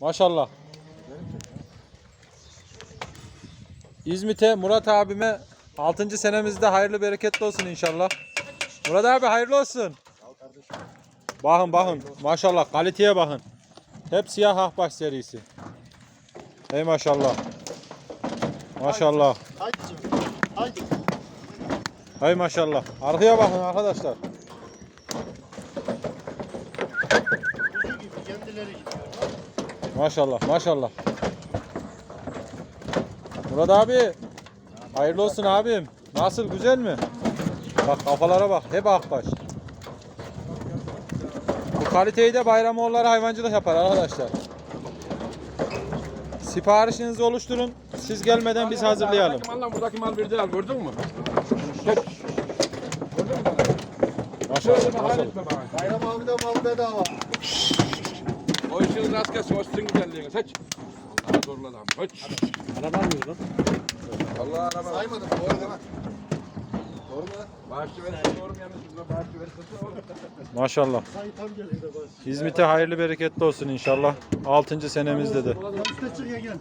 Maşallah. İzmit'e Murat abime 6. senemizde hayırlı bereketli olsun inşallah. Murat abi hayırlı olsun. Bakın bakın maşallah kaliteye bakın. Hep siyah ahbaş serisi. Ey maşallah. Maşallah. Haydi. Hay maşallah. Arkaya bakın arkadaşlar. Gibi kendileri gidiyor. Maşallah maşallah. Murat abi. Hayırlı olsun abim. Nasıl güzel mi? Bak kafalara bak. Hep akbaş. Bu kaliteyi de Bayramoğulları hayvancılık yapar arkadaşlar. Siparişinizi oluşturun. Siz gelmeden biz hazırlayalım. Buradaki mal, buradaki mal bir değil gördün mü? Maşallah maşallah. Bayram abi de mal bedava. İşin rast gelsin, o sizin güzelliğiniz. Hiç. Allah zorladı ama. Hiç. Araba almıyor lan. Allah araba. Saymadım. Doğru değil mi? Doğru mu? Bağışçı verirse doğru mu yanlış mı? Bağışçı verirse doğru. Maşallah. Sayı tam geldi de bas. Hizmete hayırlı bereketli olsun inşallah. 6. senemizde de. Ulan üstte çık ya gel.